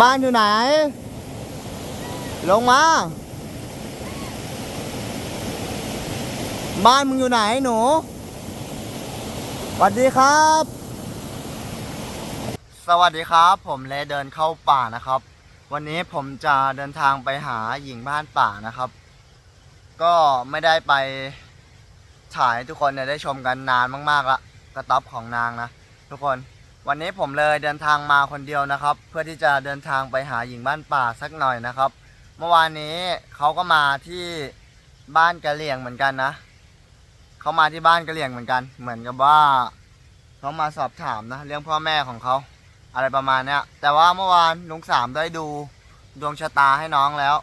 บ้านอยู่ไหน ลงมา บ้านมึงอยู่ไหนหนูสวัสดีครับ สวัสดีครับ ผมเลเดินเข้าป่านะครับ วันนี้ผมจะเดินทางไปหาหญิงบ้านป่านะครับ ก็ไม่ได้ไปถ่ายให้ทุกคนเนี่ยได้ชมกันนานมากๆละกระต๊อบของนางนะ ทุกคน วันนี้ผมเลยเดินทางมาคนเดียวนะครับ เพื่อที่จะเดินทางไปหาหญิงบ้านป่าสักหน่อยนะครับ เมื่อวานนี้เขาก็มาที่บ้านกะเหลี่ยงเหมือนกันนะเขามาที่บ้านกะเหลี่ยงเหมือนกัน เหมือนกับว่าเขามาสอบถามนะเรื่องพ่อแม่ของเขาอะไรประมาณเนี้ยแต่ว่าเมื่อวานลุงสามได้ดูดวงชะตาให้น้องแล้ว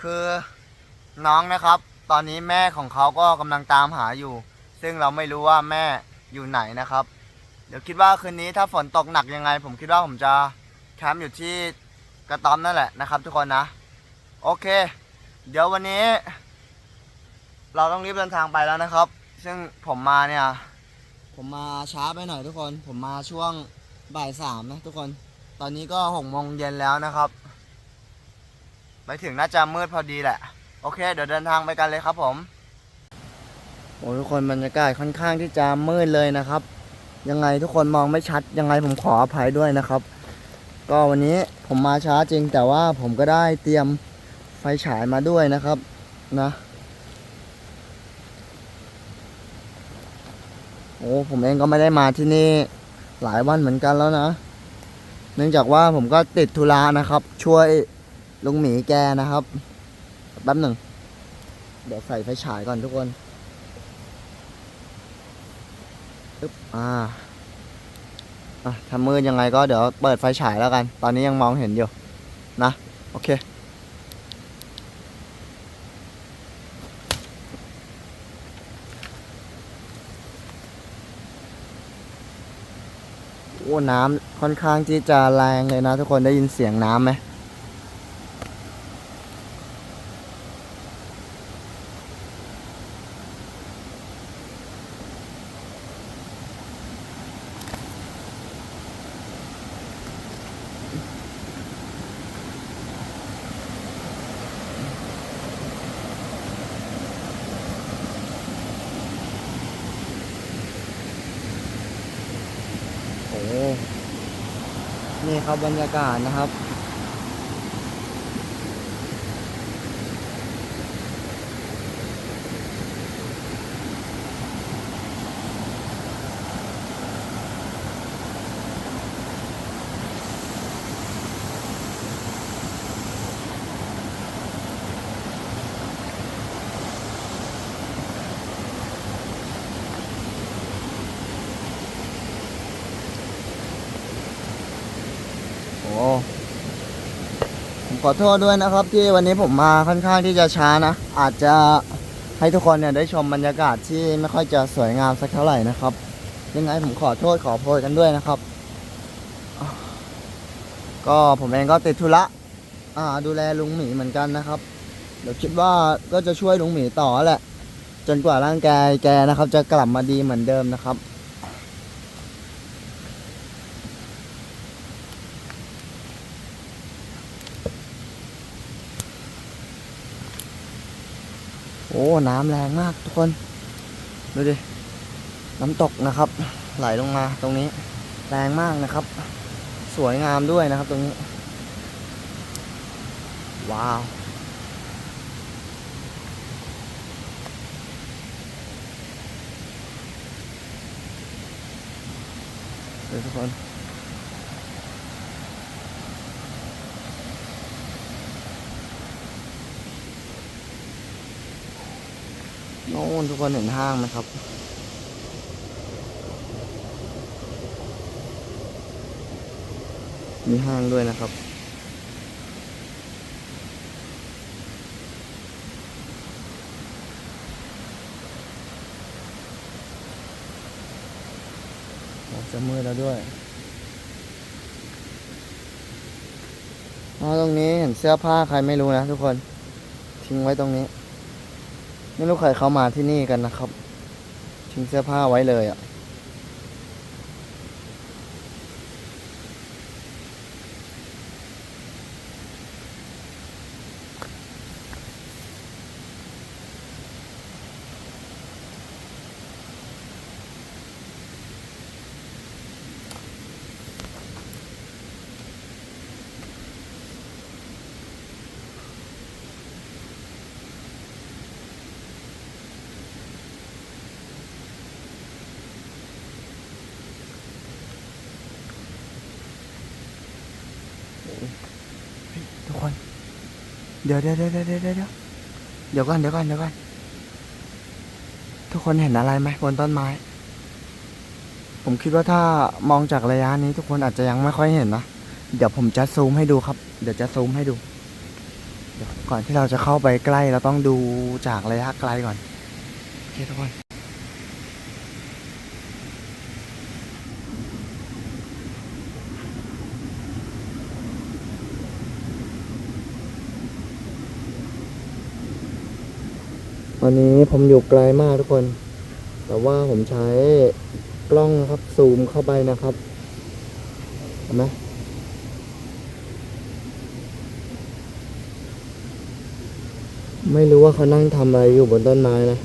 คือน้องนะครับ ตอนนี้แม่ของเขาก็กำลังตามหาอยู่ ซึ่งเราไม่รู้ว่าแม่อยู่ไหนนะครับ ดี๋ยวคิดว่าคืนนี้ถ้าฝนตกหนักยังไง ผมคิดว่าผมจะแคมป์อยู่ที่กระต๊อบนั่นแหละนะครับ ทุกคนนะ โอเค เดี๋ยววันนี้ เราต้องรีบเดินทางไปแล้วนะครับ ซึ่งผมมาเนี่ย ผมมาช้าไปหน่อยทุกคน ผมมาช่วงบ่ายสามนะทุกคน ตอนนี้ก็หกโมงเย็นแล้วนะครับ ไปถึงน่าจะมืดพอดีแหละ โอเค เดี๋ยวเดินทางไปกันเลยครับผมโอ้ทุกคนบรรยากาศค่อนข้างที่จะมืดเลยนะครับ ยังไงทุกคนมองไม่ชัดยังไงผมขออภัยด้วยนะครับ ก็วันนี้ผมมาช้าจริงแต่ว่าผมก็ได้เตรียมไฟฉายมาด้วยนะครับนะโอ้ผมเองก็ไม่ได้มาที่นี่หลายวันเหมือนกันแล้วนะ เนื่องจากว่าผมก็ติดธุระนะครับ ช่วยลุงหมีแกนะครับแป๊บหนึ่งเดี๋ยวใส่ไฟฉายก่อนทุกคน ปึ๊บอ่าอะทำมืดยังไงก็เดี๋ยวเปิดไฟฉายแล้วกัน ตอนนี้ยังมองเห็นอยู่ นะ โอเค โอ้ น้ำค่อนข้างที่จะแรงเลยนะทุกคนได้ยินเสียงน้ำไหม นี่ครับบรรยากาศนะครับ ผมขอโทษด้วยนะครับที่วันนี้ผมมาค่อนข้างที่จะช้านะ อาจจะให้ทุกคนเนี่ยได้ชมบรรยากาศที่ไม่ค่อยจะสวยงามสักเท่าไหร่นะครับ ยังไงผมขอโทษขอโพยกันด้วยนะครับ ก็ผมเองก็ติดธุระอ่า ดูแลลุงหมีเหมือนกันนะครับ เดี๋ยวคิดว่าก็จะช่วยลุงหมีต่อแหละ จนกว่าร่างกายแกนะครับ จะกลับมาดีเหมือนเดิมนะครับ โอ้น้ำแรงมากทุกคน ดูดิ น้ำตกนะครับ ไหลลงมาตรงนี้ แรงมากนะครับ สวยงามด้วยนะครับตรงนี้ ว้าวเดี๋ยทุกคน โน่นทุกคนเห็นห้างไหมครับ มีห้างด้วยนะครับ จะมืดแล้วด้วยอ๋อตรงนี้เห็นเสื้อผ้าใครไม่รู้นะทุกคน ทิ้งไว้ตรงนี้ ไม่รู้ใครเข้ามาที่นี่กันนะครับ ทิ้งเสื้อผ้าไว้เลยอะ่ะ โเดี๋ยวเดี๋ยวเดี๋ยวเดี๋ยวเดี๋ยวเดี๋ยวเดี๋ยวก่อนเดี๋ยวก่อนเดี๋ยวก่อนทุกคนเห็นอะไรไหมบนต้นไม้ ผมคิดว่าถ้ามองจากระยะนี้ ทุกคนอาจจะยังไม่ค่อยเห็นนะเดี๋ยวผมจะซูมให้ดูครับ เดี๋ยวจะซูมให้ดูเดี๋ยวก่อนที่เราจะเข้าไปใกล้เราต้องดูจากระยะไกลก่อนโอเคทุกคน วันนี้ผมอยู่ไกลมากทุกคน แต่ว่าผมใช้กล้องนะครับซูมเข้าไปนะครับเห็นไหมไม่รู้ว่าเขานั่งทำอะไรอยู่บนต้นไม้นะ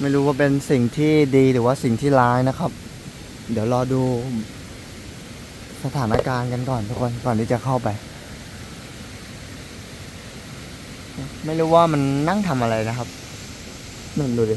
ไม่รู้ว่าเป็นสิ่งที่ดีหรือว่าสิ่งที่ร้ายนะครับ เดี๋ยวรอดูสถานการณ์กันก่อนทุกคนก่อนที่จะเข้าไป ไม่รู้ว่ามันนั่งทำอะไรนะครับนั่นดูดิ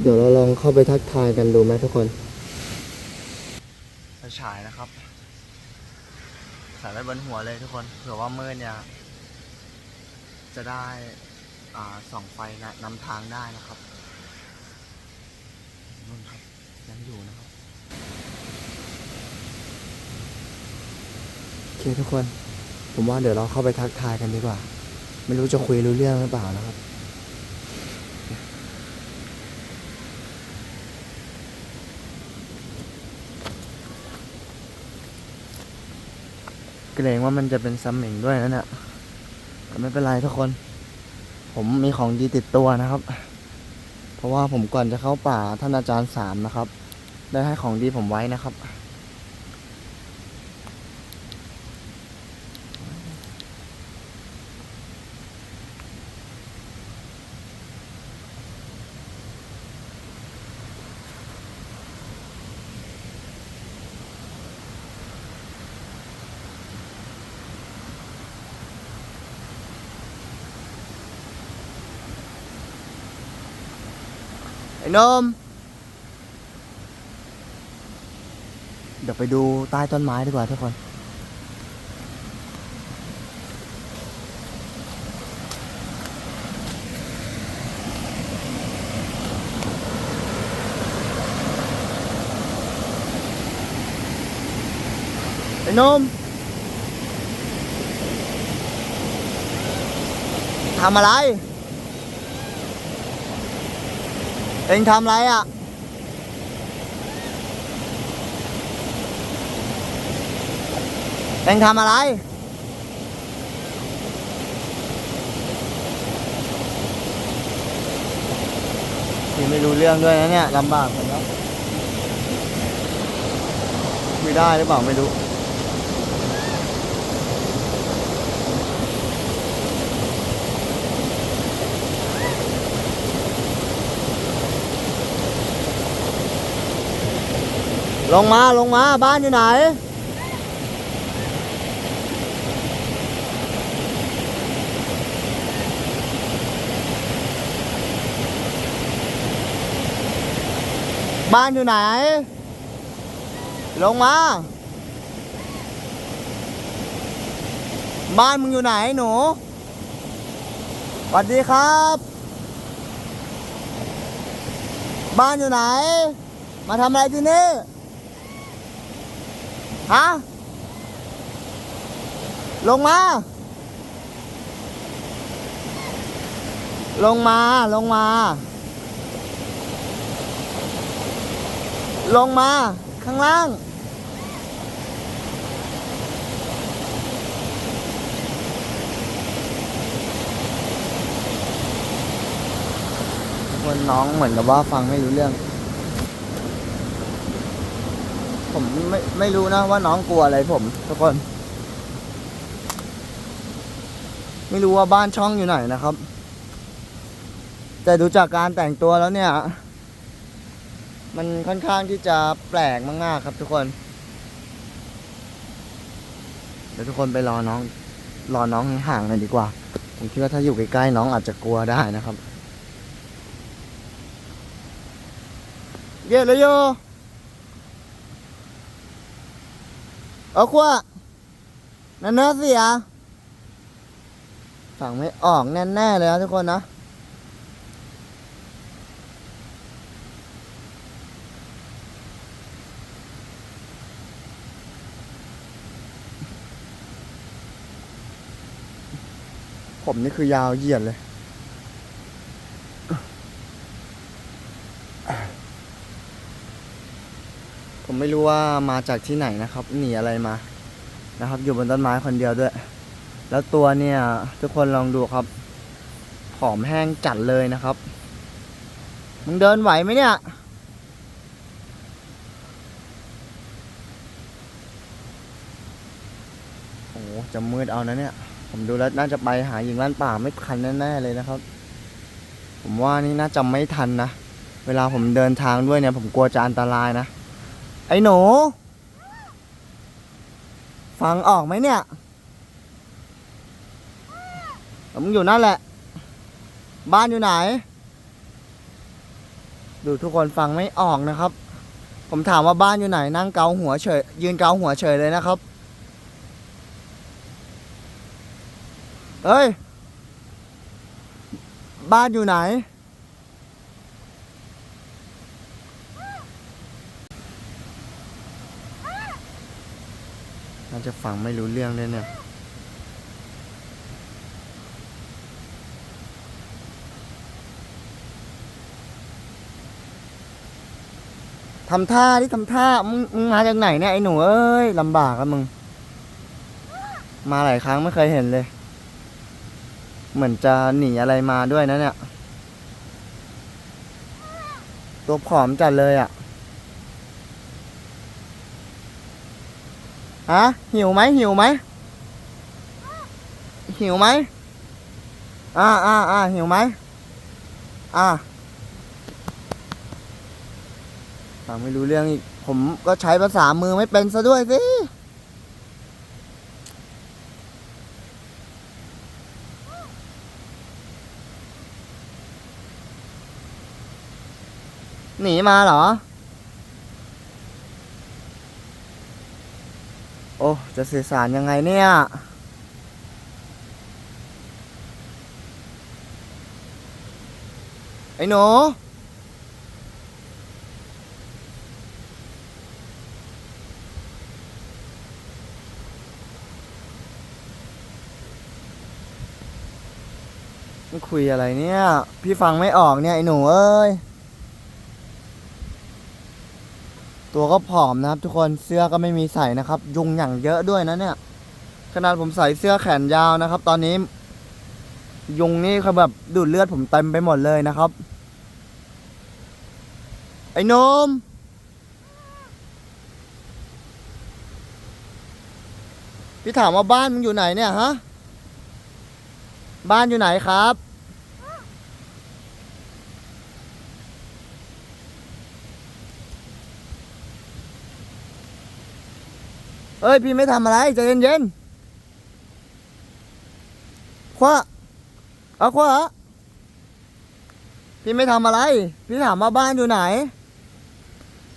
เดี๋ยวเราลองเข้าไปทักทายกันดูไหมทุกคนไฟฉายนะครับใส่ไว้บนหัวเลยทุกคนเผื่อว่ามืดเนี่ย จะได้อ่าส่องไฟนะนำทางได้นะครับนู่นครับยังอยู่นะครับโอเคทุกคน ผมว่าเดี๋ยวเราเข้าไปทักทายกันดีกว่า ไม่รู้จะคุยรู้เรื่องหรือเปล่านะครับ เกรงว่ามันจะเป็นซัมมิงด้วยนะเนี่ยแต่ไม่เป็นไรทุกคน ผมมีของดีติดตัวนะครับ เพราะว่าผมก่อนจะเข้าป่าท่านอาจารย์สามนะครับ ได้ให้ของดีผมไว้นะครับ ไอ้นม เดี๋ยวไปดูใต้ต้นไม้ดีกว่าทุกคน ไอ้นมทำอะไร เองทำอะไรอะ เองทำอะไรพี่ไม่รู้เรื่องด้วยนะเนี่ยลำบากเหมือนกันคุยได้หรือเปล่าไม่รู้ ลงมาลงมาบ้านอยู่ไหน บ้านอยู่ไหน ลงมา บ้านมึงอยู่ไหนหนูสวัสดีครับ บ้านอยู่ไหน มาทำอะไรที่นี่ ฮะ ลงมา ลงมา ลงมา ลงมา ข้างล่าง คนน้องเหมือนกับว่าฟังไม่รู้เรื่อง ผมไม่ไม่รู้นะว่าน้องกลัวอะไรผมทุกคน ไม่รู้ว่าบ้านช่องอยู่ไหนนะครับ แต่ดูจากการแต่งตัวแล้วเนี่ย มันค่อนข้างที่จะแปลกมากๆครับทุกคน เดี๋ยวทุกคนไปรอน้อง รอน้องห่างๆหน่อยดีกว่า ผมคิดว่าถ้าอยู่ใกล้ๆน้องอาจจะกลัวได้นะครับ เย็นเลยโย เอาขวานั่นเนอะเสียฝั่งไม่ออกแน่ๆเลยนะทุกคนนะผมนี่คือยาวเหยียดเลย ผมไม่รู้ว่ามาจากที่ไหนนะครับ หนีอะไรมานะครับ อยู่บนต้นไม้คนเดียวด้วย แล้วตัวเนี่ย ทุกคนลองดูครับ ผอมแห้งจัดเลยนะครับ มึงเดินไหวไหมเนี่ย โอ้จะมืดเอานะเนี่ย ผมดูแล้วน่าจะไปหาหญิงล้านป่าไม่ทันแน่ๆเลยนะครับ ผมว่านี่น่าจะไม่ทันนะ เวลาผมเดินทางด้วยเนี่ย ผมกลัวจะอันตรายนะ ไอ้หนู ฟังออกไหมเนี่ยผมอยู่นั่นแหละ บ้านอยู่ไหน ดูทุกคนฟังไม่ออกนะครับ ผมถามว่าบ้านอยู่ไหน นั่งเกาหัวเฉย ยืนเกาหัวเฉยเลยนะครับ เอ้ย บ้านอยู่ไหน น่าจะ ฟังไม่รู้เรื่องเลยเนี่ย ทำท่าที่ทำท่า มึงมึงมาจากไหนเนี่ย ไอ้หนูเอ้ยลำบากอะมึง มาหลายครั้งไม่เคยเห็นเลย เหมือนจะหนีอะไรมาด้วยนะเนี่ย ตัวผอมจัดเลยอะ่ะ ฮะหิวไหมหิวไหมหิวไหมอ่าอ่าอ่าหิวไหมอ่าฟังไม่รู้เรื่องอีก ผมก็ใช้ภาษามือไม่เป็นซะด้วยสิหนีมาเหรอ อ้จะสื่อสารยังไงเนี่ยไอ้หนูมันคุยอะไรเนี่ย พี่ฟังไม่ออกเนี่ยไอ้หนูเอ้ย ตัวก็ผอมนะครับ ทุกคนเสื้อก็ไม่มีใส่นะครับ ยุงอย่างเยอะด้วยนะเนี่ยขนาดผมใส่เสื้อแขนยาวนะครับ ตอนนี้ ยุงนี่เขาแบบดูดเลือดผมเต็มไปหมดเลยนะครับ ไอ้นมพี่ถามว่าบ้านมึงอยู่ไหนเนี่ยฮะ บ้านอยู่ไหนครับ เอ้ย พี่ไม่ทำอะไรใจเย็นๆคว้าเอาคว้าพี่ไม่ทำอะไร พี่ถามว่าบ้านอยู่ไหน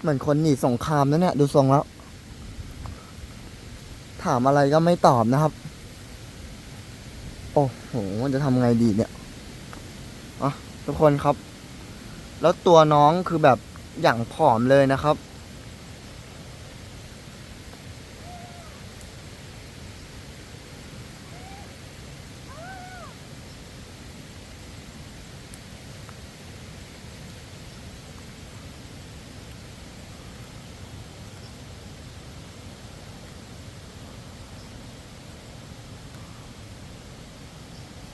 เหมือนคนหนีสงครามนะเนี่ย ดูทรงแล้ว ถามอะไรก็ไม่ตอบนะครับ โอ้โห จะทำไงดีเนี่ยอะทุกคนครับ แล้วตัวน้องคือแบบอย่างผอมเลยนะครับ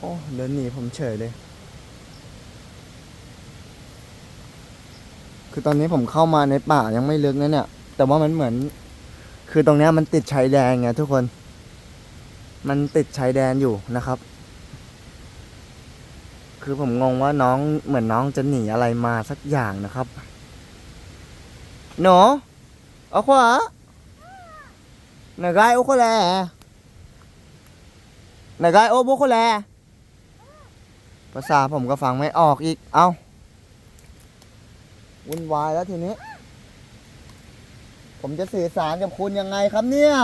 โอ้เดินหนีผม เฉยเลย คือตอนนี้ผมเข้ามาในป่ายังไม่ลึกนะเนี่ย แต่ว่ามันเหมือน คือตรงนี้มันติดชายแดนไงทุกคน มันติดชายแดนอยู่นะครับ คือผมงงว่าน้องเหมือนน้องจะหนีอะไรมาสักอย่างนะครับหนูเอาขวาหน่อยโอ้โหแลไหนกายโอ้บุคแล ภาษาผมก็ฟังไม่ออกอีก เอาวุ่นวายแล้วทีนี้ ผมจะสื่อสารกับคุณยังไงครับเนี่ย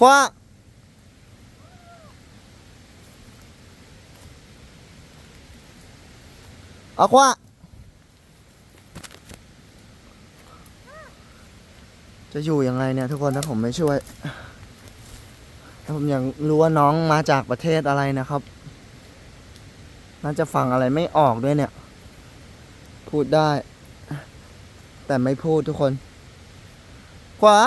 คว้าเอาคว้า จะอยู่ยังไงเนี่ยทุกคนถ้าผมไม่ช่วยถ้าผมยังรู้ว่าน้องมาจากประเทศอะไรนะครับ น่าจะฟังอะไรไม่ออกด้วยเนี่ย พูดได้ แต่ไม่พูดทุกคน ขวา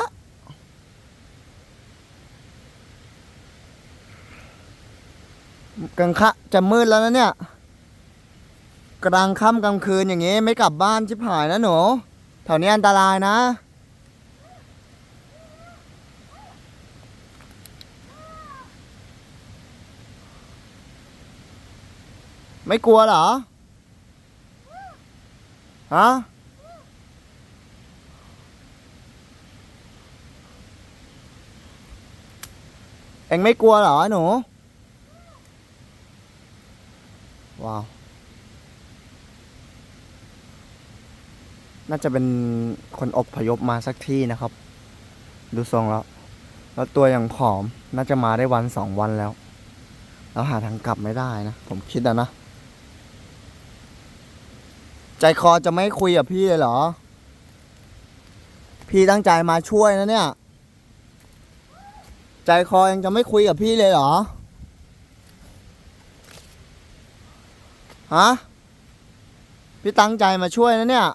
กลางคะจะมืดแล้วนะเนี่ย กลางค่ำกลางคืนอย่างงี้ ไม่กลับบ้านชิบหายนะหนู แถวนี้อันตรายนะ ไม่กลัวเหรอ ฮะ เอ็งไม่กลัวเหรอหนู ว้าว น่าจะเป็นคนอพยพมาสักที่นะครับ ดูทรงแล้ว แล้วตัวอย่างผอม น่าจะมาได้วันสองวันแล้ว แล้วหาทางกลับไม่ได้นะ ผมคิดอะนะ ใจคอจะไม่คุยกับพี่เลยเหรอ พี่ตั้งใจมาช่วยนะเนี่ย ใจคอยังจะไม่คุยกับพี่เลยเหรอ ฮะ พี่ตั้งใจมาช่วยนะเนี่ย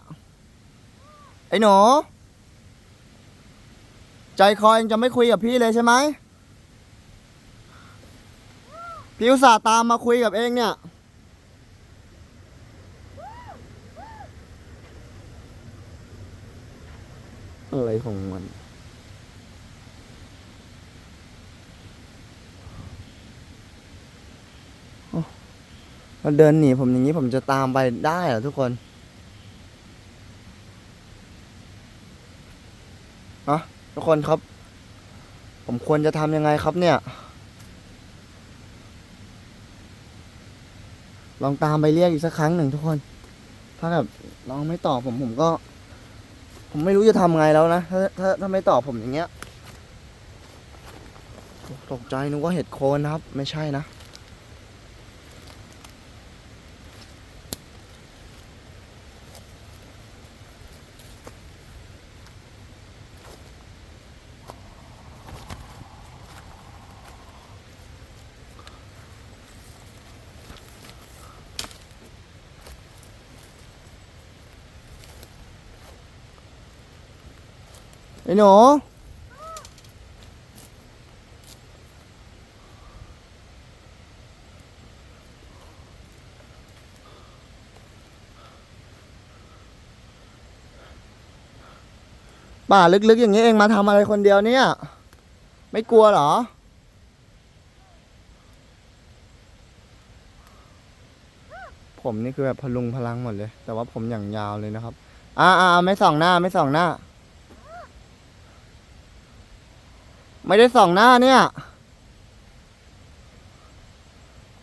ไอ้หนู ใจคอยังจะไม่คุยกับพี่เลยใช่ไหมพี่อุตส่าห์ตามมาคุยกับเองเนี่ย อะไรของมันมันเดินหนีผมอย่างนี้ผมจะตามไปได้เหรอทุกคนอะทุกคนครับ ผมควรจะทำยังไงครับเนี่ย ลองตามไปเรียกอีกสักครั้งหนึ่งทุกคน ถ้าแบบน้องไม่ตอบผมผมก็ ผมไม่รู้จะทำไงแล้วนะ ถ้าถ้าถ้าไม่ตอบผมอย่างเงี้ย ตกใจนึกว่าเห็ดโคนนะครับ ไม่ใช่นะ ไอ้หนูป่าลึกๆอย่างนี้เองมาทำอะไรคนเดียวเนี่ย ไม่กลัวเหรอ ผมนี่คือแบบพลุงพลังหมดเลย แต่ว่าผมอย่างยาวเลยนะครับ อ่าอ่าไม่ส่องหน้าไม่ส่องหน้า ไม่ได้ส่องหน้าเนี่ย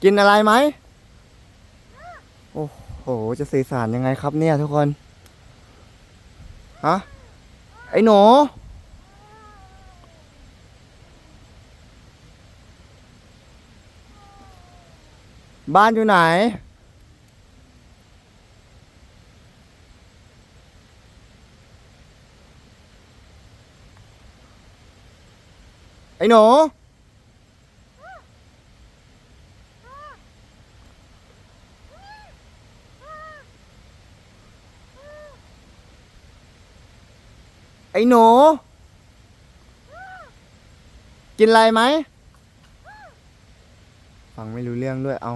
กินอะไรไหม โอ้โห จะสื่อสารยังไงครับเนี่ยทุกคน ฮะ ไอ้หนูบ้านอยู่ไหน ไอ้หนูไอ้หนูกินอะไรไหมฟังไม่รู้เรื่องด้วยเอา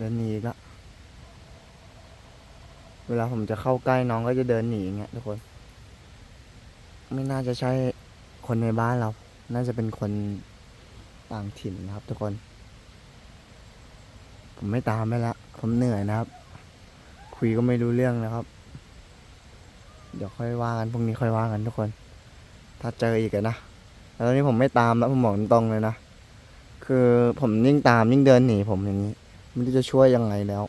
เดินหนีอีกละเวลาผมจะเข้าใกล้น้องก็จะเดินหนีอย่างเงี้ยทุกคน ไม่น่าจะใช่คนในบ้านเรา น่าจะเป็นคนต่างถิ่นนะครับ ทุกคน ผมไม่ตามไปละผมเหนื่อยนะครับ คุยก็ไม่รู้เรื่องนะครับ เดี๋ยวค่อยว่ากันพรุ่งนี้ค่อยว่ากันทุกคน ถ้าเจออีกนะแล้วตอนนี้ผมไม่ตามแล้วผมบอกตรงเลยนะ คือผมยิ่งตามยิ่งเดินหนีผมอย่างนี้ ไม่รู้จะช่วยยังไงแล้ว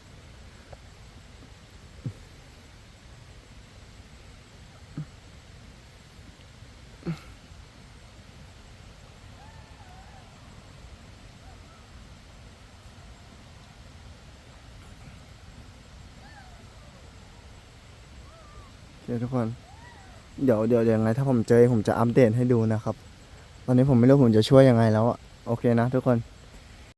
โอเคทุกคน เดี๋ยวเดี๋ยวยังไง ถ้าผมเจอผมจะอัปเดตให้ดูนะครับ ตอนนี้ผมไม่รู้ผมจะช่วยยังไงแล้วอะโอเคนะทุกคน